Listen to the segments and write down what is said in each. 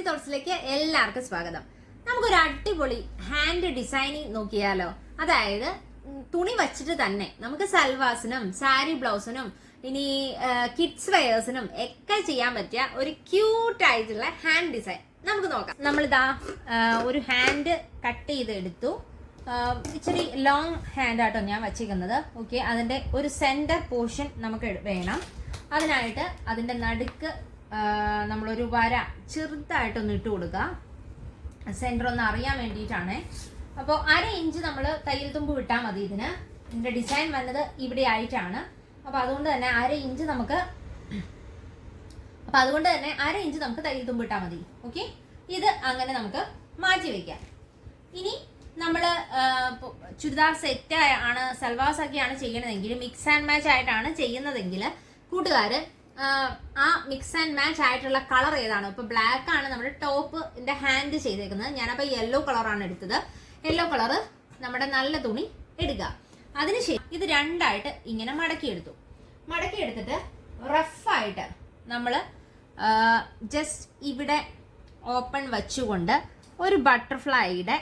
Beauty തോട്ട്സിലേക്ക് എല്ലാവർക്കും സ്വാഗതം. നമുക്കൊരു അടിപൊളി ഹാൻഡ് ഡിസൈനിങ് നോക്കിയാലോ? അതായത് തുണി വച്ചിട്ട് തന്നെ നമുക്ക് സൽവാസിനും സാരി ബ്ലൗസിനും ഇനി കിഡ്സ് വെയേഴ്സിനും ഒക്കെ ചെയ്യാൻ പറ്റിയ ഒരു ക്യൂട്ട് ആയിട്ടുള്ള ഹാൻഡ് ഡിസൈൻ നമുക്ക് നോക്കാം. നമ്മളിതാ ഒരു ഹാൻഡ് കട്ട് ചെയ്ത് എടുത്തു ആ, ഇച്ചിരി ലോങ് ഹാൻഡ് ആട്ടോ ഞാൻ വച്ചിരിക്കുന്നത്. ഓക്കെ അതിന്റെ ഒരു സെന്റർ പോർഷൻ നമുക്ക് വേണം. അതിനായിട്ട് അതിന്റെ നടുക്ക് നമ്മളൊരു വര ചെറുതായിട്ടൊന്ന് ഇട്ട് കൊടുക്കുക സെന്റർ ഒന്ന് അറിയാൻ വേണ്ടിയിട്ടാണ്. അപ്പോൾ അര ഇഞ്ച് നമ്മൾ തയ്യൽ തുമ്പ് വിട്ടാൽ മതി ഇതിന്. ഇതിന്റെ ഡിസൈൻ വന്നത് ഇവിടെ ആയിട്ടാണ്. അപ്പോൾ അതുകൊണ്ട് തന്നെ അര ഇഞ്ച് നമുക്ക് അപ്പോൾ അതുകൊണ്ട് തന്നെ അര ഇഞ്ച് നമുക്ക് തയ്യൽ തുമ്പ് ഇട്ടാൽ മതി. ഓക്കെ? ഇത് അങ്ങനെ നമുക്ക് മാറ്റി വെക്കാം. ഇനി നമ്മൾ ചുരിദാർ സെറ്റ് ആണ് സൽവാസ് ഒക്കെയാണ് ചെയ്യണതെങ്കിൽ മിക്സ് ആൻഡ് മാച്ച് ആയിട്ടാണ് ചെയ്യുന്നതെങ്കിൽ കൂട്ടുകാർ ആ മിക്സ് ആൻഡ് മാച്ച് ആയിട്ടുള്ള കളർ ഏതാണ്? ഇപ്പൊ ബ്ലാക്ക് ആണ് നമ്മുടെ ടോപ്പിന്റെ ഹാൻഡ് ചെയ്തേക്കുന്നത്. ഞാനപ്പോൾ യെല്ലോ കളറാണ് എടുത്തത്. യെല്ലോ കളറ് നമ്മുടെ നല്ല തുണി എടുക്കുക അതിനുശേഷം ഇത് രണ്ടായിട്ട് ഇങ്ങനെ മടക്കിയെടുത്തു മടക്കിയെടുത്തിട്ട് റഫായിട്ട് നമ്മൾ ജസ്റ്റ് ഇവിടെ ഓപ്പൺ വച്ചുകൊണ്ട് ഒരു ബട്ടർഫ്ലൈയുടെ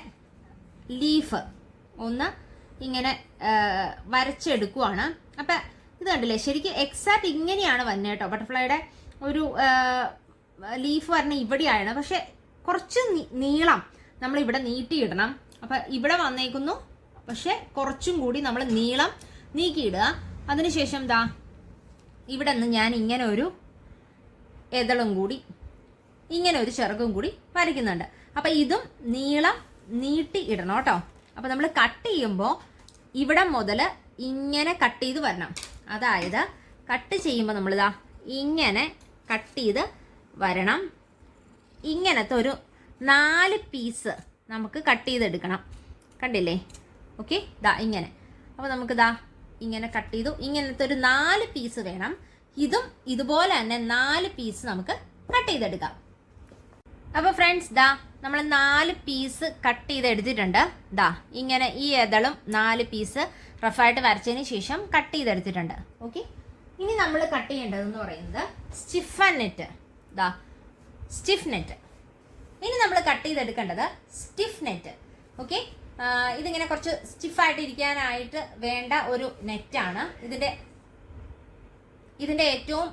ലീഫ് ഒന്ന് ഇങ്ങനെ വരച്ചെടുക്കുവാണ്. അപ്പം ഇത് കണ്ടില്ലേ? ശരിക്കും എക്സാക്ട് ഇങ്ങനെയാണ് വന്നത് കേട്ടോ ബട്ടർഫ്ലൈയുടെ ഒരു ലീഫ് വരണ ഇവിടെയാണ്. പക്ഷെ കുറച്ച് നീളം നമ്മൾ ഇവിടെ നീട്ടിയിടണം. അപ്പം ഇവിടെ വന്നേക്കുന്നു. പക്ഷെ കുറച്ചും കൂടി നമ്മൾ നീളം നീക്കിയിടുക. അതിനുശേഷം ദാ ഇവിടെ നിന്ന് ഞാൻ ഇങ്ങനെ ഒരു എതളും കൂടി ഇങ്ങനെ ഒരു ചെറുക്കും കൂടി വരയ്ക്കുന്നുണ്ട്. അപ്പം ഇതും നീളം നീട്ടി ഇടണം കേട്ടോ അപ്പം നമ്മൾ കട്ട് ചെയ്യുമ്പോൾ ഇവിടെ മുതൽ ഇങ്ങനെ കട്ട് ചെയ്ത് വരണം. അതായത് കട്ട് ചെയ്യുമ്പോൾ നമ്മളിതാ ഇങ്ങനെ കട്ട് ചെയ്ത് വരണം. ഇങ്ങനത്തെ ഒരു നാല് പീസ് നമുക്ക് കട്ട് ചെയ്തെടുക്കണം. കണ്ടില്ലേ? ഓക്കെ? ദാ ഇങ്ങനെ. അപ്പോൾ നമുക്ക് ദാ ഇങ്ങനെ കട്ട് ചെയ്തു. ഇങ്ങനത്തെ ഒരു നാല് പീസ് വേണം. ഇതും ഇതുപോലെ തന്നെ നാല് പീസ് നമുക്ക് കട്ട് ചെയ്തെടുക്കാം. അപ്പോൾ ഫ്രണ്ട്സ് ദാ നമ്മൾ നാല് പീസ് കട്ട് ചെയ്ത് എടുത്തിട്ടുണ്ട് ദാ ഇങ്ങനെ ഈ എതളും നാല് പീസ് റഫായിട്ട് വരച്ചതിന് ശേഷം കട്ട് ചെയ്തെടുത്തിട്ടുണ്ട്. ഓക്കെ ഇനി നമ്മൾ കട്ട് ചെയ്യേണ്ടതെന്ന് പറയുന്നത് സ്റ്റിഫൻ നെറ്റ് ദാ സ്റ്റിഫ് നെറ്റ് ഇനി നമ്മൾ കട്ട് ചെയ്തെടുക്കേണ്ടത് സ്റ്റിഫ് നെറ്റ് ഓക്കെ ഇതിങ്ങനെ കുറച്ച് സ്റ്റിഫായിട്ട് ഇരിക്കാനായിട്ട് വേണ്ട ഒരു നെറ്റാണ് ഇതിന്റെ ഇതിന്റെ ഏറ്റവും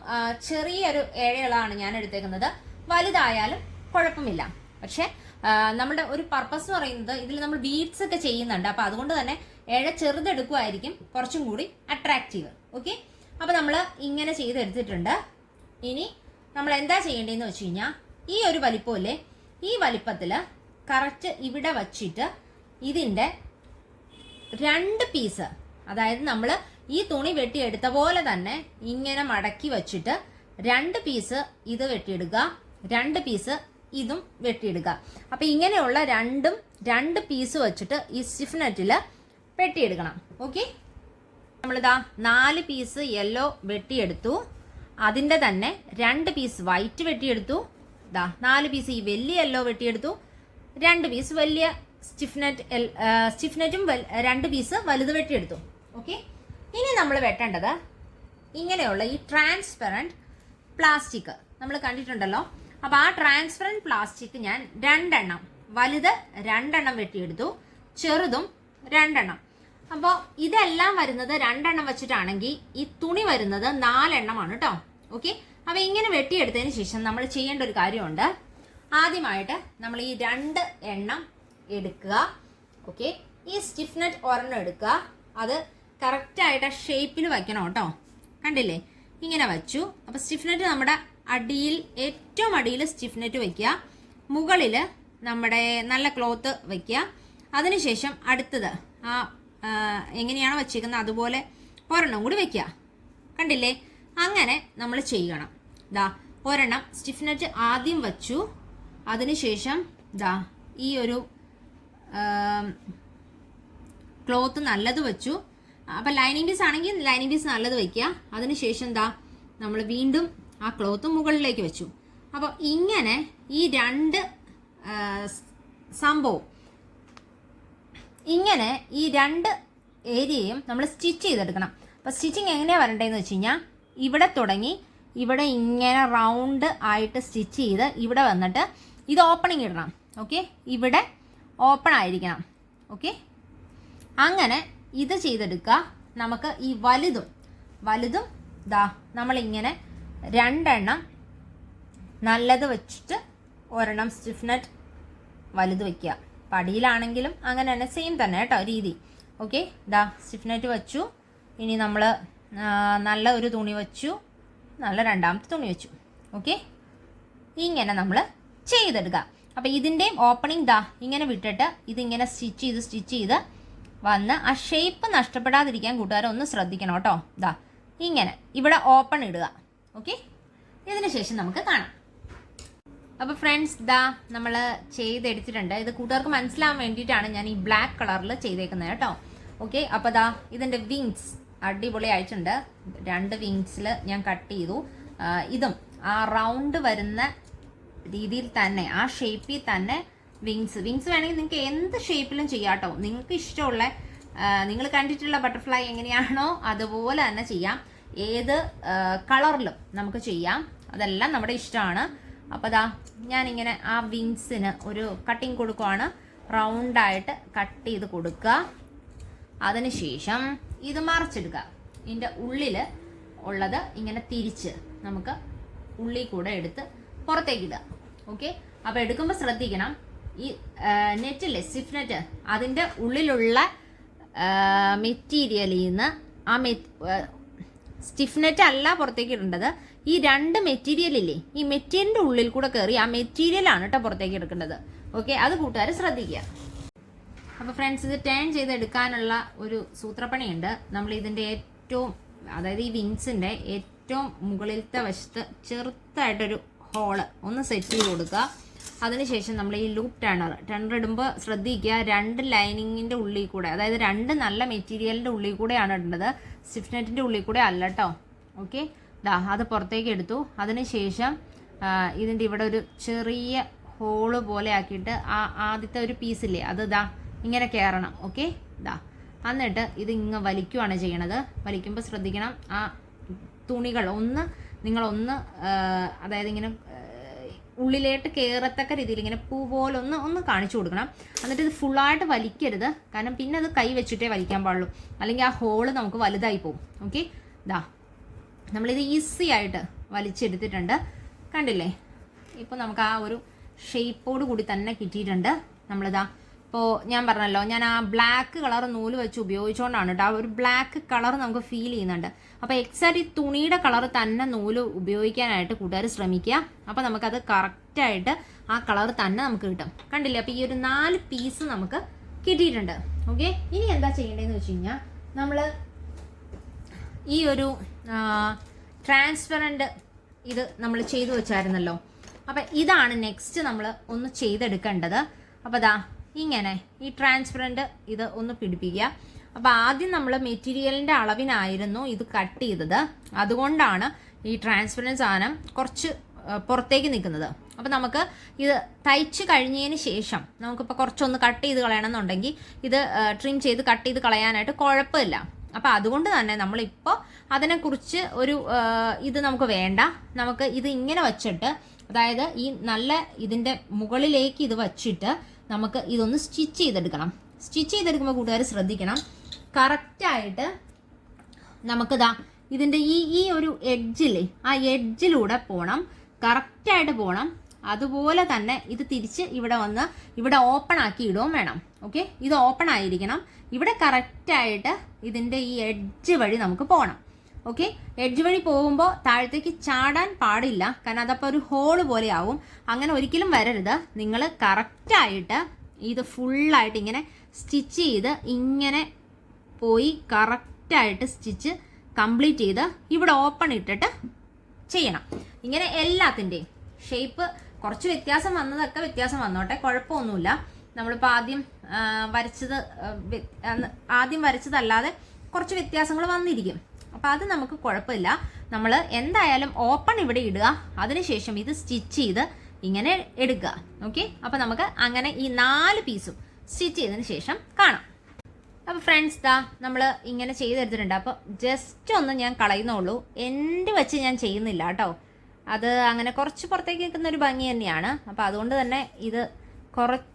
ചെറിയൊരു ഏഴകളാണ് ഞാൻ എടുത്തേക്കുന്നത്. വലുതായാലും കുഴപ്പമില്ല. പക്ഷേ നമ്മുടെ ഒരു പർപ്പസ് എന്ന് പറയുന്നത് ഇതിൽ നമ്മൾ ബീഡ്സ് ഒക്കെ ചെയ്യുന്നുണ്ട്. അപ്പൊ അതുകൊണ്ട് തന്നെ ഏഴ ചെറുതെടുക്കുമായിരിക്കും കുറച്ചും കൂടി അട്രാക്റ്റീവ് ഓക്കെ അപ്പൊ നമ്മൾ ഇങ്ങനെ ചെയ്തെടുത്തിട്ടുണ്ട്. ഇനി നമ്മൾ എന്താ ചെയ്യേണ്ടതെന്ന് വെച്ച് കഴിഞ്ഞാൽ ഈ ഒരു വലിപ്പമില്ലേ ഈ വലിപ്പത്തിൽ കറക്റ്റ് ഇവിടെ വച്ചിട്ട് ഇതിന്റെ രണ്ട് പീസ് അതായത് നമ്മൾ ഈ തുണി വെട്ടിയെടുത്ത പോലെ തന്നെ ഇങ്ങനെ മടക്കി വച്ചിട്ട് രണ്ട് പീസ് ഇത് വെട്ടിയെടുക്കുക രണ്ട് പീസ് ഇതും വെട്ടിയെടുക്കുക. അപ്പൊ ഇങ്ങനെയുള്ള രണ്ടും രണ്ട് പീസ് വെച്ചിട്ട് ഈ സ്റ്റിഫ് നെറ്റിൽ വെട്ടിയെടുക്കണം. ഓക്കെ നമ്മളിതാ നാല് പീസ് യെല്ലോ വെട്ടിയെടുത്തു. അതിന്റെ തന്നെ രണ്ട് പീസ് വൈറ്റ് വെട്ടിയെടുത്തു. ഇതാ നാല് പീസ് ഈ വലിയ യെല്ലോ വെട്ടിയെടുത്തു. രണ്ട് പീസ് വലിയ സ്റ്റിഫ്നെറ്റ് സ്റ്റിഫ്നെറ്റും രണ്ട് പീസ് വലുത് വെട്ടിയെടുത്തു. ഓക്കെ ഇനി നമ്മൾ വെട്ടേണ്ടത് ഇങ്ങനെയുള്ള ഈ ട്രാൻസ്പെറന്റ് പ്ലാസ്റ്റിക് നമ്മൾ കണ്ടിട്ടുണ്ടല്ലോ? അപ്പോൾ ആ ട്രാൻസ്പെറന്റ് പ്ലാസ്റ്റിക് ഞാൻ രണ്ടെണ്ണം വലുത് രണ്ടെണ്ണം വെട്ടിയെടുത്തു. ചെറുതും രണ്ടെണ്ണം. അപ്പോൾ ഇതെല്ലാം വരുന്നത് രണ്ടെണ്ണം വെച്ചിട്ടാണെങ്കിൽ ഈ തുണി വരുന്നത് നാലെണ്ണമാണ് കേട്ടോ. ഓക്കെ അപ്പോൾ ഇങ്ങനെ വെട്ടിയെടുത്തതിന് ശേഷം നമ്മൾ ചെയ്യേണ്ട ഒരു കാര്യമുണ്ട്. ആദ്യമായിട്ട് നമ്മൾ ഈ രണ്ട് എണ്ണം എടുക്കുക. ഓക്കെ ഈ സ്റ്റിഫ്നെറ്റ് ഒരെണ്ണം എടുക്കുക. അത് കറക്റ്റായിട്ട് ഷേപ്പിൽ വയ്ക്കണം കേട്ടോ. കണ്ടില്ലേ? ഇങ്ങനെ വച്ചു. അപ്പോൾ സ്റ്റിഫ്നെറ്റ് നമ്മുടെ അടിയിൽ ഏറ്റവും അടിയിൽ സ്റ്റിഫ്നെറ്റ് വയ്ക്കുക. മുകളിൽ നമ്മുടെ നല്ല ക്ലോത്ത് വയ്ക്കുക. അതിനുശേഷം അടുത്തത് ആ എങ്ങനെയാണോ വെച്ചേക്കുന്നത് അതുപോലെ ഒരെണ്ണം കൂടി വെക്കുക. കണ്ടില്ലേ? അങ്ങനെ നമ്മൾ ചെയ്യണം. ദാ ഒരെണ്ണം സ്റ്റിഫ്നറ്റ് ആദ്യം വച്ചു. അതിനുശേഷം ദാ ഈ ഒരു ക്ലോത്ത് നല്ലത് വെച്ചു. അപ്പം ലൈനിങ് പീസ് ആണെങ്കിൽ ലൈനിങ് പീസ് നല്ലത് വയ്ക്കുക. അതിനുശേഷം ദാ നമ്മൾ വീണ്ടും ആ ക്ലോത്ത് മുകളിലേക്ക് വെച്ചു. അപ്പോൾ ഇങ്ങനെ ഈ രണ്ട് സംഭവം ഇങ്ങനെ ഈ രണ്ട് ഏരിയയും നമ്മൾ സ്റ്റിച്ച് ചെയ്തെടുക്കണം. അപ്പോൾ സ്റ്റിച്ചിങ് എങ്ങനെയാണ് വരണ്ടതെന്ന് വെച്ച് കഴിഞ്ഞാൽ ഇവിടെ തുടങ്ങി ഇവിടെ ഇങ്ങനെ റൗണ്ട് ആയിട്ട് സ്റ്റിച്ച് ചെയ്ത് ഇവിടെ വന്നിട്ട് ഇത് ഓപ്പണിങ് ഇടണം. ഓക്കെ ഇവിടെ ഓപ്പൺ ആയിരിക്കണം. ഓക്കെ അങ്ങനെ ഇത് ചെയ്തെടുക്കുക. നമുക്ക് ഈ വലുതും വലുതും ദാ നമ്മളിങ്ങനെ രണ്ടെണ്ണം നല്ലത് വെച്ചിട്ട് ഒരെണ്ണം സ്റ്റിഫ്നെറ്റ് വലുത് വെക്കുക പടിയിലാണെങ്കിലും അങ്ങനെ തന്നെ സെയിം തന്നെ കേട്ടോ രീതി. ഓക്കെ ഇതാ സ്റ്റിഫ്നെറ്റ് വെച്ചു. ഇനി നമ്മൾ നല്ല ഒരു തുണി വെച്ചു. നല്ല രണ്ടാമത്തെ തുണി വെച്ചു. ഓക്കെ ഇങ്ങനെ നമ്മൾ ചെയ്തെടുക്കുക അപ്പോൾ ഇതിന്റെയും ഓപ്പണിംഗ് ദാ ഇങ്ങനെ വിട്ടിട്ട് ഇതിങ്ങനെ സ്റ്റിച്ച് ചെയ്ത് സ്റ്റിച്ച് ചെയ്ത് വന്ന് ആ ഷേപ്പ് നഷ്ടപ്പെടാതിരിക്കാൻ കൂട്ടുകാരെ ഒന്ന് ശ്രദ്ധിക്കണം കേട്ടോ. ദാ ഇങ്ങനെ. ഇവിടെ ഓപ്പൺ ഇടുക. ഓക്കെ ഇതിന് ശേഷം നമുക്ക് കാണാം. അപ്പോൾ ഫ്രണ്ട്സ് ദാ നമ്മൾ ചെയ്തെടുത്തിട്ടുണ്ട്. ഇത് കൂട്ടുകാർക്ക് മനസ്സിലാവാൻ വേണ്ടിയിട്ടാണ് ഞാൻ ഈ ബ്ലാക്ക് കളറിൽ ചെയ്തേക്കുന്നത് കേട്ടോ. ഓക്കെ അപ്പോൾ ദാ ഇതിന്റെ വിങ്സ് അടിപൊളി ആയിട്ടുണ്ട്. രണ്ട് വിങ്സിൽ ഞാൻ കട്ട് ചെയ്തു. ഇതും ആ റൗണ്ട് വരുന്ന രീതിയിൽ തന്നെ ആ ഷേപ്പിൽ തന്നെ വിങ്സ് വിങ്സ് വേണമെങ്കിൽ നിങ്ങൾക്ക് എന്ത് ഷേപ്പിലും ചെയ്യാം കേട്ടോ. നിങ്ങൾക്ക് ഇഷ്ടമുള്ള നിങ്ങൾ കണ്ടിട്ടുള്ള ബട്ടർഫ്ലൈ എങ്ങനെയാണോ അതുപോലെ തന്നെ ചെയ്യാം. ഏത് കളറിലും നമുക്ക് ചെയ്യാം. അതെല്ലാം നമ്മുടെ ഇഷ്ടമാണ്. അപ്പോൾ ദാ ഞാനിങ്ങനെ ആ വിങ്സിന് ഒരു കട്ടിങ് കൊടുക്കുവാണ്. റൗണ്ടായിട്ട് കട്ട് ചെയ്ത് കൊടുക്കുക. അതിനുശേഷം ഇത് മറിച്ചെടുക്കുക ഇതിന്റെ ഉള്ളിൽ ഉള്ളത് ഇങ്ങനെ തിരിച്ച് നമുക്ക് ഉള്ളി കൂടെ എടുത്ത് പുറത്തേക്ക് ഇടുക. ഓക്കെ അപ്പോൾ എടുക്കുമ്പോൾ ശ്രദ്ധിക്കണം. ഈ നെറ്റില്ലേ സിഫ് നെറ്റ് അതിന്റെ ഉള്ളിലുള്ള മെറ്റീരിയലിൽ നിന്ന് ആ മെ സ്റ്റിഫ് നെറ്റ് അല്ല പുറത്തേക്ക് ഇടേണ്ടത്. ഈ രണ്ട് മെറ്റീരിയൽ ഇല്ലേ ഈ മെറ്റീരിയലിന്റെ ഉള്ളിൽ കൂടെ കയറി ആ മെറ്റീരിയൽ ആണ് കേട്ടോ പുറത്തേക്ക് എടുക്കേണ്ടത് ഓക്കെ അത് കൂട്ടുകാർ ശ്രദ്ധിക്കുക. അപ്പോൾ ഫ്രണ്ട്സ് ഇത് ടേൺ ചെയ്ത് എടുക്കാനുള്ള ഒരു സൂത്രപ്പണിയുണ്ട്. നമ്മൾ ഇതിന്റെ ഏറ്റവും അതായത് ഈ വിങ്സിന്റെ ഏറ്റവും മുകളിലത്തെ വശത്ത് ചെറുത്തായിട്ടൊരു ഹോൾ ഒന്ന് സെറ്റ് ചെയ്ത് കൊടുക്കുക. അതിനുശേഷം നമ്മൾ ഈ ലൂപ്പ് ടേണർ ടേണർ ഇടുമ്പോൾ ശ്രദ്ധിക്കുക രണ്ട് ലൈനിങ്ങിന്റെ ഉള്ളിൽ കൂടെ അതായത് രണ്ട് നല്ല മെറ്റീരിയലിന്റെ ഉള്ളിൽ കൂടെയാണ് ഇടേണ്ടത് സ്റ്റിഫ്നെറ്റിന്റെ ഉള്ളിൽ കൂടെ അല്ല കേട്ടോ ഓക്കെ ദാ അത് പുറത്തേക്ക് എടുത്തു. അതിനുശേഷം ഇതിന്റെ ഇവിടെ ഒരു ചെറിയ ഹോൾ പോലെ ആക്കിയിട്ട് ആ ആദ്യത്തെ ഒരു പീസില്ലേ അത് ദാ ഇങ്ങനെ കയറണം ഓക്കെ ദാ എന്നിട്ട് ഇത് ഇങ്ങ് വലിക്കുവാണ് ചെയ്യണത്. വലിക്കുമ്പോൾ ശ്രദ്ധിക്കണം ആ തുണികൾ ഒന്ന് നിങ്ങളൊന്ന് അതായത് ഇങ്ങനെ ഉള്ളിലേട്ട് കയറത്തക്ക രീതിയിൽ ഇങ്ങനെ പൂ പോലെ ഒന്ന് ഒന്ന് കാണിച്ചു കൊടുക്കണം. എന്നിട്ട് ഇത് ഫുള്ളായിട്ട് വലിക്കരുത്. കാരണം പിന്നെ അത് കൈ വെച്ചിട്ടേ വലിക്കാൻ പാടുള്ളൂ. അല്ലെങ്കിൽ ആ ഹോൾ നമുക്ക് വലുതായി പോകും ഓക്കെ ദാ നമ്മളിത് ഈസി ആയിട്ട് വലിച്ചെടുത്തിട്ടുണ്ട്. കണ്ടില്ലേ? ഇപ്പോൾ നമുക്ക് ആ ഒരു ഷേപ്പോട് കൂടി തന്നെ കിട്ടിയിട്ടുണ്ട്. നമ്മളിതാ ഇപ്പോൾ ഞാൻ പറഞ്ഞല്ലോ ഞാൻ ആ ബ്ലാക്ക് കളർ നൂൽ വെച്ച് ഉപയോഗിച്ചുകൊണ്ടാണ് കേട്ടോ ആ ഒരു ബ്ലാക്ക് കളർ നമുക്ക് ഫീൽ ചെയ്യുന്നുണ്ട്. അപ്പോൾ എക്സാക്ട് ഈ തുണിയുടെ കളർ തന്നെ നൂൽ ഉപയോഗിക്കാനായിട്ട് കൂട്ടുകാർ ശ്രമിക്കുക. അപ്പോൾ നമുക്കത് കറക്റ്റായിട്ട് ആ കളർ തന്നെ നമുക്ക് കിട്ടും. കണ്ടില്ലേ? അപ്പോൾ ഈ ഒരു നാല് പീസ് നമുക്ക് കിട്ടിയിട്ടുണ്ട്. ഓക്കെ ഇനി എന്താ ചെയ്യേണ്ടതെന്ന് വെച്ച് കഴിഞ്ഞാൽ നമ്മൾ ഈ ഒരു ട്രാൻസ്പെറന്റ് ഇത് നമ്മൾ ചെയ്തു വെച്ചായിരുന്നല്ലോ. അപ്പം ഇതാണ് നെക്സ്റ്റ് നമ്മൾ ഒന്ന് ചെയ്തെടുക്കേണ്ടത്. അപ്പോൾ ദാ ഇങ്ങനെ ഈ ട്രാൻസ്പെറന്റ് ഇത് ഒന്ന് പിടിപ്പിക്കുക. അപ്പോൾ ആദ്യം നമ്മൾ മെറ്റീരിയലിന്റെ അളവിനായിരുന്നു ഇത് കട്ട് ചെയ്തത്. അതുകൊണ്ടാണ് ഈ ട്രാൻസ്പെറന്റ് സാധനം കുറച്ച് പുറത്തേക്ക് നിൽക്കുന്നത്. അപ്പോൾ നമുക്ക് ഇത് തയ്ച്ച് കഴിഞ്ഞതിന് ശേഷം നമുക്കിപ്പോൾ കുറച്ചൊന്ന് കട്ട് ചെയ്ത് കളയണമെന്നുണ്ടെങ്കിൽ ഇത് ട്രിം ചെയ്ത് കട്ട് ചെയ്ത് കളയാനായിട്ട് കുഴപ്പമില്ല. അപ്പോൾ അതുകൊണ്ട് തന്നെ നമ്മളിപ്പോൾ അതിനെക്കുറിച്ച് ഒരു ഇത് നമുക്ക് വേണ്ട. നമുക്ക് ഇത് ഇങ്ങനെ വച്ചിട്ട് അതായത് ഈ നല്ല ഇതിന്റെ മുകളിലേക്ക് ഇത് വച്ചിട്ട് നമുക്ക് ഇതൊന്ന് സ്റ്റിച്ച് ചെയ്തെടുക്കണം. സ്റ്റിച്ച് ചെയ്തെടുക്കുമ്പോൾ കൂട്ടുകാർ ശ്രദ്ധിക്കണം. കറക്റ്റായിട്ട് നമുക്കിതാ ഇതിന്റെ ഈ ഈ ഒരു എഡ്ജില്ലേ ആ എഡ്ജിലൂടെ പോകണം കറക്റ്റായിട്ട് പോകണം അതുപോലെ തന്നെ ഇത് തിരിച്ച് ഇവിടെ വന്ന് ഇവിടെ ഓപ്പൺ ആക്കി ഇടുകയും വേണം. ഓക്കെ ഇത് ഓപ്പൺ ആയിരിക്കണം. ഇവിടെ കറക്റ്റായിട്ട് ഇതിന്റെ ഈ എഡ്ജ് വഴി നമുക്ക് പോകണം ഓക്കെ എഡ്ജ് വഴി പോകുമ്പോൾ താഴത്തേക്ക് ചാടാൻ പാടില്ല. കാരണം അതപ്പോൾ ഒരു ഹോൾ പോലെ ആവും അങ്ങനെ ഒരിക്കലും വരരുത്. നിങ്ങൾ കറക്റ്റായിട്ട് ഇത് ഫുള്ളായിട്ട് ഇങ്ങനെ സ്റ്റിച്ച് ചെയ്ത് ഇങ്ങനെ പോയി കറക്റ്റായിട്ട് സ്റ്റിച്ച് കംപ്ലീറ്റ് ചെയ്ത് ഇവിടെ ഓപ്പൺ ഇട്ടിട്ട് ചെയ്യണം. ഇങ്ങനെ എല്ലാത്തിന്റെയും ഷേപ്പ് കുറച്ച് വ്യത്യാസം വന്നതൊക്കെ വ്യത്യാസം വന്നോട്ടെ. കുഴപ്പമൊന്നുമില്ല. നമ്മളിപ്പോൾ ആദ്യം വരച്ചത് ആദ്യം വരച്ചതല്ലാതെ കുറച്ച് വ്യത്യാസങ്ങൾ വന്നിരിക്കും. അപ്പോൾ അത് നമുക്ക് കുഴപ്പമില്ല. നമ്മൾ എന്തായാലും ഓപ്പൺ ഇവിടെ ഇടുക. അതിനുശേഷം ഇത് സ്റ്റിച്ച് ചെയ്ത് ഇങ്ങനെ എടുക്കുക. ഓക്കെ അപ്പോൾ നമുക്ക് അങ്ങനെ ഈ നാല് പീസും സ്റ്റിച്ച് ചെയ്തതിന് ശേഷം കാണാം. അപ്പോൾ ഫ്രണ്ട്സ് ദാ നമ്മൾ ഇങ്ങനെ ചെയ്തെടുത്തിട്ടുണ്ട്. അപ്പോൾ ജസ്റ്റ് ഒന്ന് ഞാൻ കളയുന്നുള്ളൂ. എന്റെ വെച്ച് ഞാൻ ചെയ്യുന്നില്ല കേട്ടോ. അത് അങ്ങനെ കുറച്ച് പുറത്തേക്ക് നിൽക്കുന്ന ഒരു ഭംഗി തന്നെയാണ്. അപ്പോൾ അതുകൊണ്ട് തന്നെ ഇത് കുറച്ച്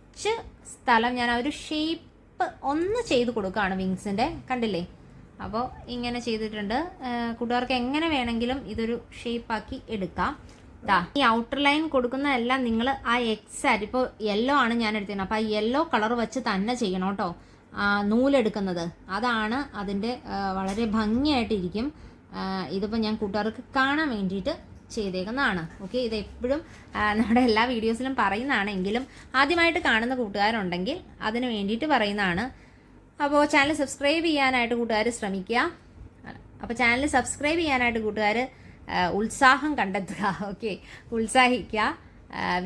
സ്ഥലം ഞാൻ ഒരു ഷേപ്പ് ഒന്ന് ചെയ്ത് കൊടുക്കുകയാണ് വിങ്സിന്റെ കണ്ടില്ലേ? അപ്പോൾ ഇങ്ങനെ ചെയ്തിട്ടുണ്ട്. കൂട്ടുകാർക്ക് എങ്ങനെ വേണമെങ്കിലും ഇതൊരു ഷേപ്പാക്കി എടുക്കാം. ദാ ഈ ഔട്ടർ ലൈൻ കൊടുക്കുന്നതെല്ലാം നിങ്ങൾ ആ എക്സാറ്റ് ഇപ്പോൾ യെല്ലോ ആണ് ഞാൻ എടുത്തിരുന്നത് അപ്പോൾ ആ യെല്ലോ കളർ വെച്ച് തന്നെ ചെയ്യണം കേട്ടോ. നൂലെടുക്കുന്നത്. അതാണ് അതിന്റെ വളരെ ഭംഗിയായിട്ടിരിക്കും. ഇതിപ്പോൾ ഞാൻ കൂട്ടുകാർക്ക് കാണാൻ വേണ്ടിയിട്ട് ചെയ്തേക്കുന്നതാണ്. ഓക്കെ ഇത് എപ്പോഴും നമ്മുടെ എല്ലാ വീഡിയോസിലും പറയുന്നതാണ് എങ്കിലും ആദ്യമായിട്ട് കാണുന്ന കൂട്ടുകാരുണ്ടെങ്കിൽ അതിന് വേണ്ടിയിട്ട് പറയുന്നതാണ്. അപ്പോൾ ചാനൽ സബ്സ്ക്രൈബ് ചെയ്യാനായിട്ട് കൂട്ടുകാർ ശ്രമിക്കുക. അപ്പോൾ ചാനൽ സബ്സ്ക്രൈബ് ചെയ്യാനായിട്ട് കൂട്ടുകാർ ഉത്സാഹം കണ്ടെത്തുക. ഓക്കെ ഉത്സാഹിക്കുക.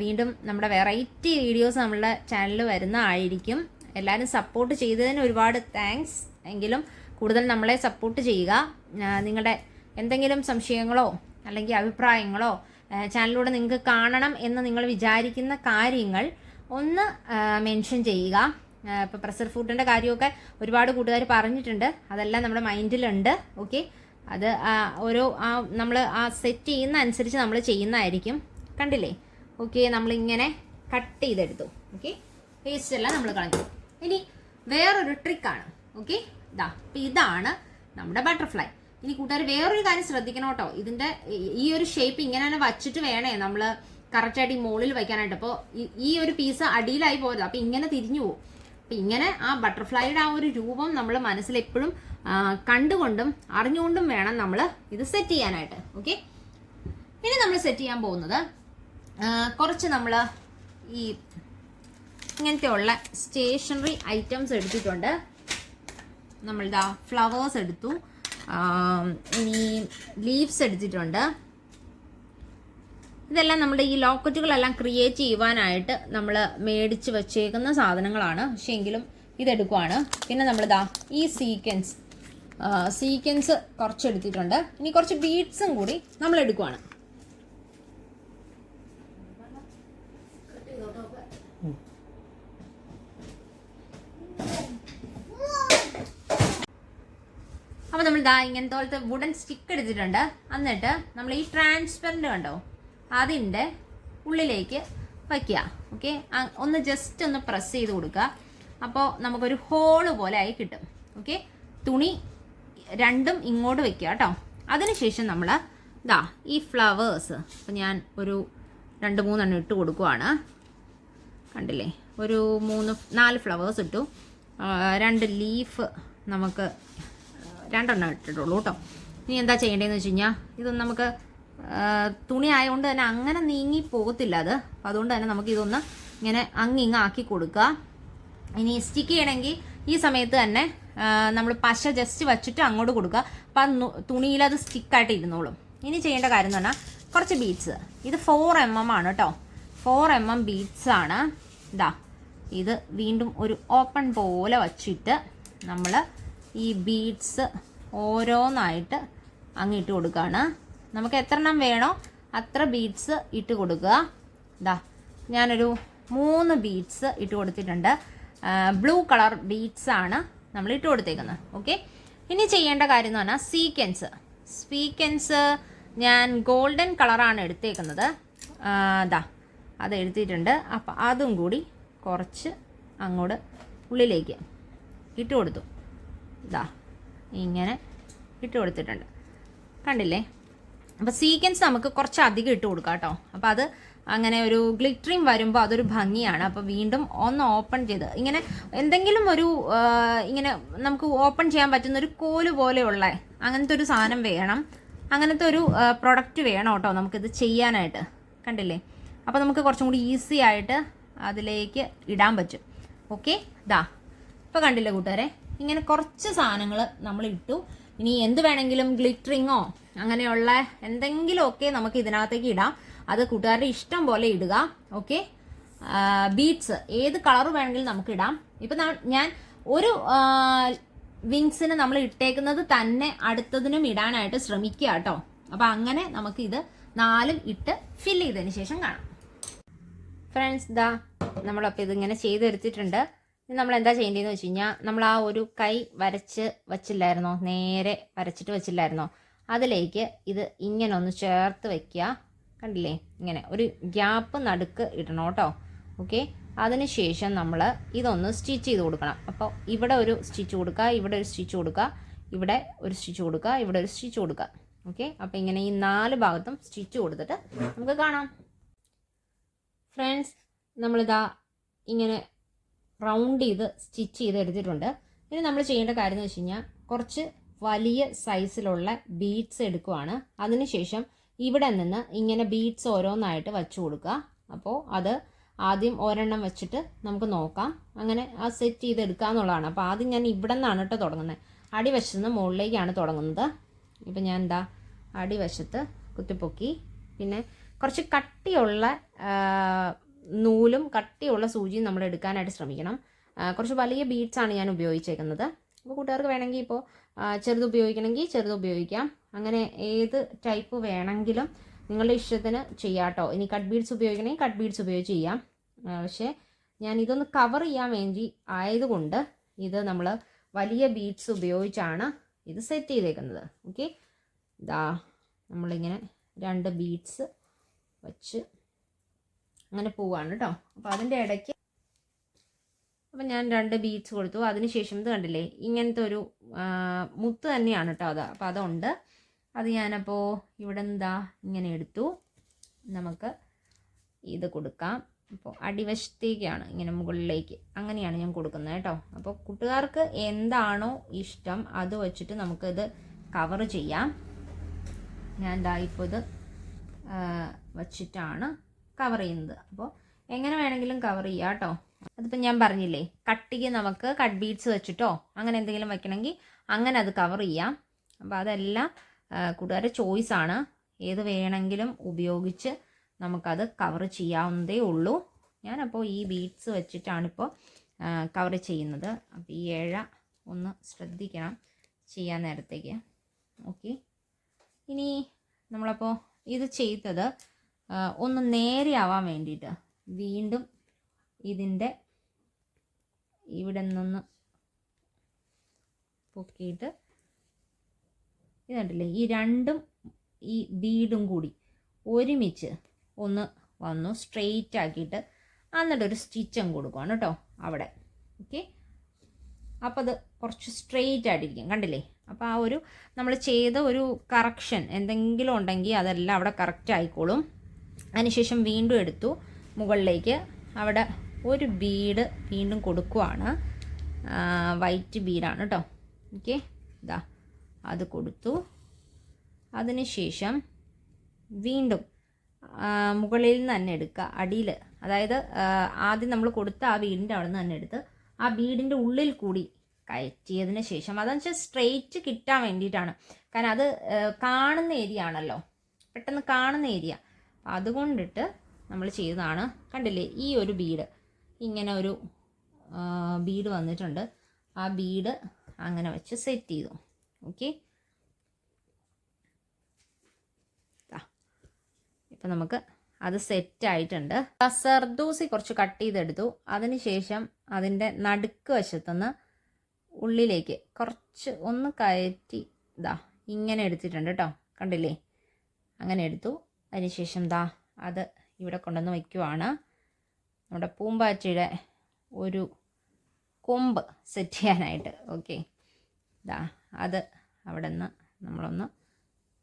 വീണ്ടും നമ്മുടെ വെറൈറ്റി വീഡിയോസ് നമ്മളുടെ ചാനലിൽ വരുന്നതായിരിക്കും. എല്ലാവരും സപ്പോർട്ട് ചെയ്തതിന് ഒരുപാട് താങ്ക്സ് എങ്കിലും കൂടുതൽ നമ്മളെ സപ്പോർട്ട് ചെയ്യുക. നിങ്ങളുടെ എന്തെങ്കിലും സംശയങ്ങളോ അല്ലെങ്കിൽ അഭിപ്രായങ്ങളോ ചാനലിലൂടെ നിങ്ങൾക്ക് കാണണം എന്ന് നിങ്ങൾ വിചാരിക്കുന്ന കാര്യങ്ങൾ ഒന്ന് മെൻഷൻ ചെയ്യുക. ഇപ്പോൾ പ്രഷർ ഫുഡിന്റെ കാര്യമൊക്കെ ഒരുപാട് കൂട്ടുകാർ പറഞ്ഞിട്ടുണ്ട്. അതെല്ലാം നമ്മുടെ മൈൻഡിലുണ്ട്. ഓക്കെ? അത് ഓരോ ആ നമ്മൾ ആ സെറ്റ് ചെയ്യുന്ന അനുസരിച്ച് നമ്മൾ ചെയ്യുന്നതായിരിക്കും. കണ്ടില്ലേ? ഓക്കെ? നമ്മളിങ്ങനെ കട്ട് ചെയ്തെടുത്തു. ഓക്കെ? പേസ്റ്റ് എല്ലാം നമ്മൾ കളഞ്ഞു. ഇനി വേറൊരു ട്രിക്കാണ് ഓക്കെ? ഇതാ അപ്പം ഇതാണ് നമ്മുടെ ബട്ടർഫ്ലൈ ഇനി കൂട്ടുകാർ വേറൊരു കാര്യം ശ്രദ്ധിക്കണം കേട്ടോ. ഇതിന്റെ ഈ- ഒരു ഷേപ്പ് ഇങ്ങനെ തന്നെ വച്ചിട്ട് വേണേ നമ്മൾ കറക്റ്റായിട്ട് ഈ മുകളിൽ വയ്ക്കാനായിട്ട് അപ്പോൾ ഈ ഒരു പീസ് അടിയിലായി പോരുത്. അപ്പോൾ ഇങ്ങനെ തിരിഞ്ഞു പോകും അപ്പം ഇങ്ങനെ ആ ബട്ടർഫ്ലൈയുടെ ആ ഒരു രൂപം നമ്മൾ മനസ്സിൽ എപ്പോഴും കണ്ടുകൊണ്ടും അറിഞ്ഞുകൊണ്ടും വേണം നമ്മൾ ഇത് സെറ്റ് ചെയ്യാനായിട്ട്. ഓക്കെ ഇനി നമ്മൾ സെറ്റ് ചെയ്യാൻ പോകുന്നത് കുറച്ച് നമ്മൾ ഈ ഇങ്ങനത്തെ ഉള്ള സ്റ്റേഷനറി ഐറ്റംസ് എടുത്തിട്ടുണ്ട്. നമ്മളിതാ ഫ്ലവേഴ്സ് എടുത്തു. ഇനി ലീവ്സ് എടുത്തിട്ടുണ്ട്. ഇതെല്ലാം നമ്മുടെ ഈ ലോക്കറ്റുകളെല്ലാം ക്രിയേറ്റ് ചെയ്യുവാനായിട്ട് നമ്മൾ മേടിച്ച് വച്ചേക്കുന്ന സാധനങ്ങളാണ്. പക്ഷേ എങ്കിലും ഇതെടുക്കുവാണ്. പിന്നെ നമ്മളിതാ ഈ സീക്വൻസ് സീക്വൻസ് കുറച്ച് എടുത്തിട്ടുണ്ട്. ഇനി കുറച്ച് ബീഡ്സും കൂടി നമ്മൾ എടുക്കുവാണ് അപ്പോൾ നമ്മൾ ദാ ഇങ്ങനത്തെ വുഡൻ സ്റ്റിക്ക് എടുത്തിട്ടുണ്ട്. എന്നിട്ട് നമ്മൾ ഈ ട്രാൻസ്പെറന്റ് കണ്ടോ? അതിന്റെ ഉള്ളിലേക്ക് വയ്ക്കുക. ഓക്കെ ഒന്ന് ജസ്റ്റ് ഒന്ന് പ്രസ് ചെയ്ത് കൊടുക്കുക. അപ്പോൾ നമുക്കൊരു ഹോൾ പോലെ ആയി കിട്ടും. ഓക്കെ തുണി രണ്ടും ഇങ്ങോട്ട് വെക്കുക കേട്ടോ. അതിനുശേഷം നമ്മൾ ഇതാ ഈ ഫ്ലവേഴ്സ് അപ്പോൾ ഞാൻ ഒരു രണ്ട് മൂന്നെണ്ണം ഇട്ട് കൊടുക്കുവാണ്. കണ്ടില്ലേ? ഒരു മൂന്ന് നാല് ഫ്ലവേഴ്സ് ഇട്ടു. രണ്ട് ലീഫ് നമുക്ക് രണ്ടെണ്ണം ഇട്ടിട്ടുള്ളൂ കേട്ടോ. ഇനി എന്താ ചെയ്യേണ്ടതെന്ന് വെച്ച് കഴിഞ്ഞാൽ ഇത് നമുക്ക് തുണി ആയതുകൊണ്ട് തന്നെ അങ്ങനെ നീങ്ങി പോകത്തില്ല അത്. അപ്പം അതുകൊണ്ട് തന്നെ നമുക്ക് ഇതൊന്ന് ഇങ്ങനെ അങ്ങിങ്ങ് ആക്കി കൊടുക്കുക ഇനി സ്റ്റിക്ക് ചെയ്യണമെങ്കിൽ ഈ സമയത്ത് തന്നെ നമ്മൾ പശ ജസ്റ്റ് വച്ചിട്ട് അങ്ങോട്ട് കൊടുക്കുക അപ്പം തുണിയിൽ അത് സ്റ്റിക്കായിട്ട് ഇരുന്നോളും. ഇനി ചെയ്യേണ്ട കാര്യം എന്ന് പറഞ്ഞാൽ കുറച്ച് ബീഡ്സ് ഇത് ഫോർ എം എം ആണ് കേട്ടോ. ഫോർ എം എം ബീഡ്സ് ആണ്. ഇതാ ഇത് വീണ്ടും ഒരു ഓപ്പൺ പോലെ വച്ചിട്ട് നമ്മൾ ഈ ബീഡ്സ് ഓരോന്നായിട്ട് അങ്ങ് ഇട്ട് കൊടുക്കുകയാണ് നമുക്ക് എത്ര എണ്ണം വേണോ അത്ര ബീഡ്സ് ഇട്ട് കൊടുക്കുക. ഇതാ ഞാനൊരു മൂന്ന് ബീഡ്സ് ഇട്ട് കൊടുത്തിട്ടുണ്ട്. ബ്ലൂ കളർ ബീഡ്സ് ആണ് നമ്മൾ ഇട്ട് കൊടുത്തേക്കുന്നത്. ഓക്കെ ഇനി ചെയ്യേണ്ട കാര്യം എന്ന് പറഞ്ഞാൽ സീക്വൻസ് സീക്വൻസ് ഞാൻ ഗോൾഡൻ കളറാണ് എടുത്തേക്കുന്നത്. അതാ അത് എടുത്തിട്ടുണ്ട്. അപ്പം അതും കൂടി കുറച്ച് അങ്ങോട്ട് ഉള്ളിലേക്ക് ഇട്ട് കൊടുത്തു. ഇതാ ഇങ്ങനെ ഇട്ട് കൊടുത്തിട്ടുണ്ട്. കണ്ടില്ലേ? അപ്പോൾ സീക്വൻസ് നമുക്ക് കുറച്ച് അധികം ഇട്ട് കൊടുക്കാം കേട്ടോ. അപ്പോൾ അത് അങ്ങനെ ഒരു ഗ്ലിറ്ററിങ് വരുമ്പോൾ അതൊരു ഭംഗിയാണ്. അപ്പോൾ വീണ്ടും ഒന്ന് ഓപ്പൺ ചെയ്ത് ഇങ്ങനെ എന്തെങ്കിലും ഒരു ഇങ്ങനെ നമുക്ക് ഓപ്പൺ ചെയ്യാൻ പറ്റുന്ന ഒരു കോൽ പോലെയുള്ള അങ്ങനത്തെ ഒരു സാധനം വേണം. അങ്ങനത്തെ ഒരു പ്രൊഡക്റ്റ് വേണം കേട്ടോ നമുക്കിത് ചെയ്യാനായിട്ട്. കണ്ടില്ലേ? അപ്പോൾ നമുക്ക് കുറച്ചും കൂടി ഈസി ആയിട്ട് അതിലേക്ക് ഇടാൻ പറ്റും. ഓക്കെ ദാ. ഇപ്പോൾ കണ്ടില്ലേ കൂട്ടുകാരെ? ഇങ്ങനെ കുറച്ച് സാധനങ്ങൾ നമ്മൾ ഇട്ടു ഇനി എന്ത് വേണമെങ്കിലും ഗ്ലിറ്ററിങ്ങോ അങ്ങനെയുള്ള എന്തെങ്കിലുമൊക്കെ നമുക്ക് ഇതിനകത്തേക്ക് ഇടാം. അത് കൂട്ടുകാരുടെ ഇഷ്ടം പോലെ ഇടുക. ഓക്കെ? ബീഡ്സ് ഏത് കളർ വേണമെങ്കിലും നമുക്ക് ഇടാം. ഇപ്പം ഞാൻ ഒരു വിങ്സിന് നമ്മൾ ഇട്ടേക്കുന്നത് തന്നെ അടുത്തതിനും ഇടാനായിട്ട് ശ്രമിക്കുക കേട്ടോ. അപ്പം അങ്ങനെ നമുക്ക് ഇത് നാലും ഇട്ട് ഫില്ല് ചെയ്തതിന് ശേഷം കാണാം. ഫ്രണ്ട്സ് ദാ നമ്മളപ്പോൾ ഇതിങ്ങനെ ചെയ്തെടുത്തിട്ടുണ്ട്. നമ്മൾ എന്താ ചെയ്യേണ്ടതെന്ന് വെച്ച് കഴിഞ്ഞാൽ നമ്മൾ ആ ഒരു കൈ വരച്ച് വച്ചില്ലായിരുന്നോ നേരെ വരച്ചിട്ട് വെച്ചില്ലായിരുന്നോ അതിലേക്ക് ഇത് ഇങ്ങനെ ഒന്ന് ചേർത്ത് വെക്കുക കണ്ടില്ലേ? ഇങ്ങനെ ഒരു ഗ്യാപ്പ് നടുക്ക് ഇടണം കേട്ടോ. ഓക്കെ? അതിനുശേഷം നമ്മൾ ഇതൊന്ന് സ്റ്റിച്ച് ചെയ്ത് കൊടുക്കണം. അപ്പോൾ ഇവിടെ ഒരു സ്റ്റിച്ച് കൊടുക്കുക ഇവിടെ ഒരു സ്റ്റിച്ച് കൊടുക്കുക ഇവിടെ ഒരു സ്റ്റിച്ച് കൊടുക്കുക ഇവിടെ ഒരു സ്റ്റിച്ച് കൊടുക്കുക ഓക്കെ? അപ്പോൾ ഇങ്ങനെ ഈ നാല് ഭാഗത്തും സ്റ്റിച്ച് കൊടുത്തിട്ട് നമുക്ക് കാണാം. ഫ്രണ്ട്സ് നമ്മളിതാ ഇങ്ങനെ റൗണ്ട് ചെയ്ത് സ്റ്റിച്ച് ചെയ്ത് എടുത്തിട്ടുണ്ട്. ഇനി നമ്മൾ ചെയ്യേണ്ട കാര്യം എന്ന് വെച്ച് കഴിഞ്ഞാൽ കുറച്ച് വലിയ സൈസിലുള്ള ബീഡ്സ് എടുക്കുവാണ്. അതിനുശേഷം ഇവിടെ നിന്ന് ഇങ്ങനെ ബീഡ്സ് ഓരോന്നായിട്ട് വച്ചു കൊടുക്കുക. അപ്പോൾ അത് ആദ്യം ഒരെണ്ണം വെച്ചിട്ട് നമുക്ക് നോക്കാം. അങ്ങനെ ആ സെറ്റ് ചെയ്ത് എടുക്കുക എന്നുള്ളതാണ്. അപ്പോൾ ആദ്യം ഞാൻ ഇവിടെ നിന്നാണ് കേട്ടോ തുടങ്ങുന്നത്. അടിവശത്ത് നിന്ന് മുകളിലേക്കാണ് തുടങ്ങുന്നത്. ഇപ്പം ഞാൻ എന്താ അടിവശത്ത് കുത്തിപ്പൊക്കി. പിന്നെ കുറച്ച് കട്ടിയുള്ള നൂലും കട്ടിയുള്ള സൂചിയും നമ്മൾ എടുക്കാനായിട്ട് ശ്രമിക്കണം. കുറച്ച് വലിയ ബീഡ്സ് ആണ് ഞാൻ ഉപയോഗിച്ചേക്കുന്നത്. അപ്പോൾ കൂട്ടുകാർക്ക് വേണമെങ്കിൽ ഇപ്പോൾ ചെറുത് ഉപയോഗിക്കണമെങ്കിൽ ചെറുത് ഉപയോഗിക്കാം. അങ്ങനെ ഏത് ടൈപ്പ് വേണമെങ്കിലും നിങ്ങളുടെ ഇഷ്ടത്തിന് ചെയ്യാം കേട്ടോ ഇനി കട്ട് ബീഡ്സ് ഉപയോഗിക്കണമെങ്കിൽ കട്ട് ബീഡ്സ് ഉപയോഗിച്ച് ചെയ്യാം. പക്ഷേ ഞാൻ ഇതൊന്ന് കവർ ചെയ്യാൻ വേണ്ടി ആയതുകൊണ്ട് ഇത് നമ്മൾ വലിയ ബീഡ്സ് ഉപയോഗിച്ചാണ് ഇത് സെറ്റ് ചെയ്തേക്കുന്നത്. ഓക്കെ ഇതാ നമ്മളിങ്ങനെ രണ്ട് ബീഡ്സ് വച്ച് അങ്ങനെ പോവാണ് കേട്ടോ അപ്പോൾ അതിന്റെ ഇടയ്ക്ക് അപ്പം ഞാൻ രണ്ട് ബീഡ്സ് കൊടുത്തു. അതിനുശേഷം ഇത് കണ്ടില്ലേ? ഇങ്ങനത്തെ ഒരു മുത്ത് തന്നെയാണ് കേട്ടോ അത്. അപ്പോൾ അതുണ്ട്. അത് ഞാനപ്പോൾ ഇവിടെ എന്താ ഇങ്ങനെ എടുത്തു. നമുക്ക് ഇത് കൊടുക്കാം. അപ്പോൾ അടിവശത്തേക്കാണ് ഇങ്ങനെ മുകളിലേക്ക്. അങ്ങനെയാണ് ഞാൻ കൊടുക്കുന്നത് കേട്ടോ അപ്പോൾ കൂട്ടുകാർക്ക് എന്താണോ ഇഷ്ടം അത് വച്ചിട്ട് നമുക്കിത് കവർ ചെയ്യാം. ഞാൻ എന്താ ഇപ്പോൾ ഇത് വച്ചിട്ടാണ് കവർ ചെയ്യുന്നത്. അപ്പോൾ എങ്ങനെ വേണമെങ്കിലും കവർ ചെയ്യാം കേട്ടോ. അതിപ്പോൾ ഞാൻ പറഞ്ഞില്ലേ കട്ടിക്ക് നമുക്ക് കട്ട് ബീഡ്സ് വെച്ചിട്ടോ അങ്ങനെ എന്തെങ്കിലും വെക്കണമെങ്കിൽ അങ്ങനെ അത് കവർ ചെയ്യാം. അപ്പോൾ അതെല്ലാം ആ, ചോയ്സ് ആണ്. ഏത് വേണമെങ്കിലും ഉപയോഗിച്ച് നമുക്കത് കവർ ചെയ്യാവുന്നതേ ഉള്ളൂ. ഞാനപ്പോൾ ഈ ബീഡ്സ് വെച്ചിട്ടാണിപ്പോൾ കവർ ചെയ്യുന്നത്. അപ്പോൾ ഈ ഏഴ ഒന്ന് ശ്രദ്ധിക്കണം ചെയ്യാൻ നേരത്തേക്ക്. ഓക്കെ. ഇനി നമ്മളപ്പോൾ ഇത് ചെയ്തത് ഒന്ന് നേരെയാവാൻ വേണ്ടിയിട്ട് വീണ്ടും ഇതിന്റെ ഇവിടെ നിന്ന് പൊക്കിയിട്ട് ഇതുണ്ടല്ലേ ഈ രണ്ടും ഈ ബീഡും കൂടി ഒരുമിച്ച് ഒന്ന് വന്നു സ്ട്രെയിറ്റ് ആക്കിയിട്ട് എന്നിട്ട് ഒരു സ്റ്റിച്ചും കൊടുക്കുവാണ് കേട്ടോ അവിടെ. ഓക്കെ അപ്പോൾ അത് കുറച്ച് സ്ട്രെയിറ്റ് ആയിട്ടിരിക്കും. കണ്ടില്ലേ? അപ്പോൾ ആ ഒരു നമ്മൾ ചെയ്ത ഒരു കറക്ഷൻ എന്തെങ്കിലും ഉണ്ടെങ്കിൽ അതെല്ലാം അവിടെ കറക്റ്റ് ആയിക്കോളും. അതിനുശേഷം വീണ്ടും എടുത്തു മുകളിലേക്ക്. അവിടെ ഒരു ബീഡ് വീണ്ടും കൊടുക്കുവാണ്. വൈറ്റ് ബീഡാണ് കേട്ടോ ഓക്കെ ഇതാ അത് കൊടുത്തു. അതിനുശേഷം വീണ്ടും മുകളിൽ നിന്ന് തന്നെ എടുക്കുക. അടിയിൽ അതായത് ആദ്യം നമ്മൾ കൊടുത്ത ആ വീടിന്റെ അവിടെ നിന്ന് തന്നെ എടുത്ത് ആ വീടിന്റെ ഉള്ളിൽ കൂടി കയറ്റിയതിന് ശേഷം അതെന്ന് വെച്ചാൽ സ്ട്രെയിറ്റ് കിട്ടാൻ വേണ്ടിയിട്ടാണ്. കാരണം അത് കാണുന്ന ഏരിയ ആണല്ലോ. പെട്ടെന്ന് കാണുന്ന ഏരിയ അതുകൊണ്ടിട്ട് നമ്മൾ ചെയ്തതാണ്. കണ്ടില്ലേ ഈ ഒരു ബീഡ്. ഇങ്ങനെ ഒരു ബീഡ് വന്നിട്ടുണ്ട്. ആ ബീഡ് അങ്ങനെ വെച്ച് സെറ്റ് ചെയ്തു. ഓക്കെ ഇപ്പം നമുക്ക് അത് സെറ്റ് ആയിട്ടുണ്ട്. സർദൂസി കുറച്ച് കട്ട് ചെയ്തെടുത്തു. അതിനുശേഷം അതിന്റെ നടുക്ക് വശത്തുനിന്ന് ഉള്ളിലേക്ക് കുറച്ച് ഒന്ന് കയറ്റി ഇതാ ഇങ്ങനെ എടുത്തിട്ടുണ്ട് കേട്ടോ. കണ്ടില്ലേ? അങ്ങനെ എടുത്തു. അതിനുശേഷം ദാ അത് ഇവിടെ കൊണ്ടുവന്ന് വയ്ക്കുവാണ്. നമ്മുടെ പൂമ്പാറ്റയുടെ ഒരു കൊമ്പ് സെറ്റ് ചെയ്യാനായിട്ട്. ഓക്കെ ദാ അത് അവിടെ നിന്ന് നമ്മളൊന്ന്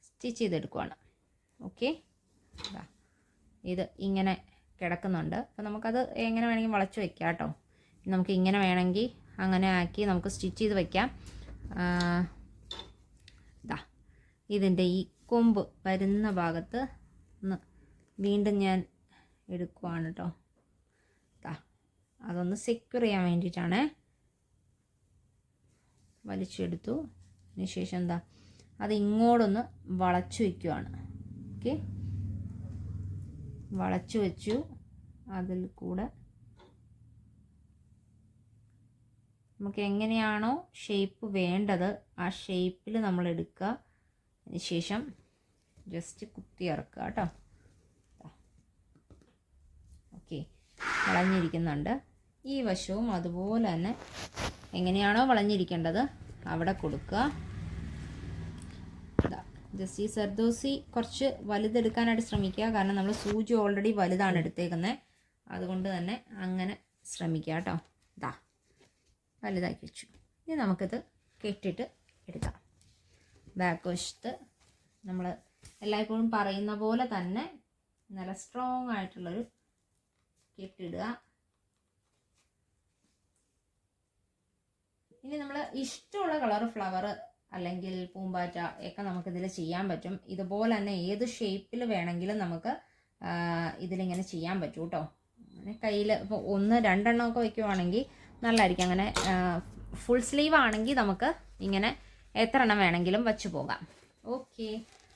സ്റ്റിച്ച് ചെയ്തെടുക്കുവാണ്. ഓക്കെ ദാ ഇത് ഇങ്ങനെ കിടക്കുന്നുണ്ട്. അപ്പോൾ നമുക്കത് എങ്ങനെ വേണമെങ്കിൽ വളച്ച് വെക്കാം കേട്ടോ. നമുക്ക് ഇങ്ങനെ വേണമെങ്കിൽ അങ്ങനെ ആക്കി നമുക്ക് സ്റ്റിച്ച് ചെയ്ത് വയ്ക്കാം. ഇതാ ഇതിന്റെ ഈ കൊമ്പ് വരുന്ന ഭാഗത്ത് വീണ്ടും ഞാൻ എടുക്കുവാണ് കേട്ടോ അതൊന്ന് സെക്യൂർ ചെയ്യാൻ വേണ്ടിയിട്ടാണ്. വലിച്ചെടുത്തു. അതിനുശേഷം എന്താ അത് ഇങ്ങോട്ടൊന്ന് വളച്ചു വയ്ക്കുവാണ് ഓക്കെ? വളച്ചു വെച്ചു. അതിൽ കൂടെ നമുക്ക് എങ്ങനെയാണോ ഷേപ്പ് വേണ്ടത് ആ ഷേപ്പിൽ നമ്മൾ എടുക്കുക. അതിനുശേഷം ജസ്റ്റ് കുത്തി ഇറക്കുക കേട്ടോ ഓക്കെ വളഞ്ഞിരിക്കുന്നുണ്ട്. ഈ വശവും അതുപോലെ തന്നെ എങ്ങനെയാണോ വളഞ്ഞിരിക്കേണ്ടത് അവിടെ കൊടുക്കുക. ജസ്റ്റ് ഈ സർദോസി കുറച്ച് വലുതെടുക്കാനായിട്ട് ശ്രമിക്കുക. കാരണം നമ്മൾ സൂചി ഓൾറെഡി വലുതാണ് എടുത്തേക്കുന്നത് അതുകൊണ്ട് തന്നെ അങ്ങനെ ശ്രമിക്കുക കേട്ടോ. ഇതാ വലുതാക്കി വെച്ചു. ഇനി നമുക്കിത് കെട്ടിട്ട് എടുക്കാം. ബാക്ക് വശത്ത് നമ്മൾ എല്ലായ്പ്പോഴും പറയുന്ന പോലെ തന്നെ നല്ല സ്ട്രോങ് ആയിട്ടുള്ളൊരു കെട്ടിടുക. ഇനി നമ്മൾ ഇഷ്ടമുള്ള കളർ ഫ്ലവർ അല്ലെങ്കിൽ പൂമ്പാറ്റ ഒക്കെ നമുക്കിതിൽ ചെയ്യാൻ പറ്റും. ഇതുപോലെ തന്നെ ഏത് ഷേപ്പിൽ വേണമെങ്കിലും നമുക്ക് ഇതിലിങ്ങനെ ചെയ്യാൻ പറ്റും കേട്ടോ അങ്ങനെ കയ്യിൽ ഇപ്പോൾ ഒന്ന് രണ്ടെണ്ണം ഒക്കെ വയ്ക്കുവാണെങ്കിൽ നല്ലതായിരിക്കും. അങ്ങനെ ഫുൾ സ്ലീവ് ആണെങ്കിൽ നമുക്ക് ഇങ്ങനെ എത്ര എണ്ണം വേണമെങ്കിലും വെച്ച് പോകാം. ഓക്കെ.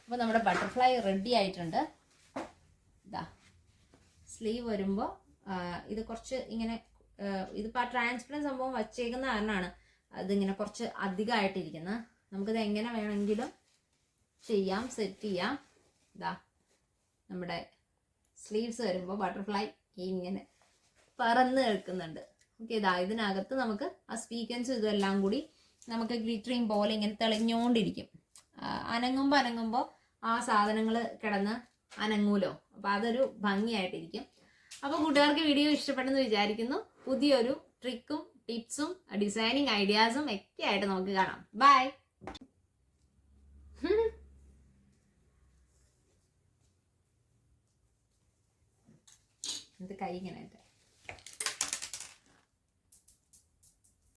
അപ്പോൾ നമ്മുടെ ബട്ടർഫ്ലൈ റെഡി ആയിട്ടുണ്ട്. ഇതാ സ്ലീവ് വരുമ്പോൾ ഇത് കുറച്ച് ഇങ്ങനെ ഇതിപ്പോൾ ആ ട്രാൻസ്പെറന്റ് സംഭവം വച്ചേക്കുന്ന കാരണമാണ് അതിങ്ങനെ കുറച്ച് അധികമായിട്ടിരിക്കുന്നത് നമുക്കിത് എങ്ങനെ വേണമെങ്കിലും ചെയ്യാം സെറ്റ് ചെയ്യാം. ഇതാ നമ്മുടെ സ്ലീവ്സ് വരുമ്പോൾ ബട്ടർഫ്ലൈ ഇങ്ങനെ പറന്ന് കേൾക്കുന്നുണ്ട്. ഓക്കെ ഇതാ ഇതിനകത്ത് നമുക്ക് ആ സ്പീക്കൻസ് ഇതെല്ലാം കൂടി നമുക്ക് ഗ്ലിറ്ററിങ് പോലെ ഇങ്ങനെ തെളിഞ്ഞുകൊണ്ടിരിക്കും അനങ്ങുമ്പോൾ അനങ്ങുമ്പോൾ ആ സാധനങ്ങൾ കിടന്ന് അനങ്ങൂലോ? അപ്പോൾ അതൊരു ഭംഗിയായിട്ടിരിക്കും. അപ്പോൾ കൂട്ടുകാർക്ക് വീഡിയോ ഇഷ്ടപ്പെട്ടെന്ന് വിചാരിക്കുന്നു. പുതിയൊരു ട്രിക്കും ടിപ്സും ഡിസൈനിങ് ഐഡിയാസും ഒക്കെ ആയിട്ട് നമുക്ക് കാണാം. ബൈ ഇത് കൈ ഇങ്ങനെ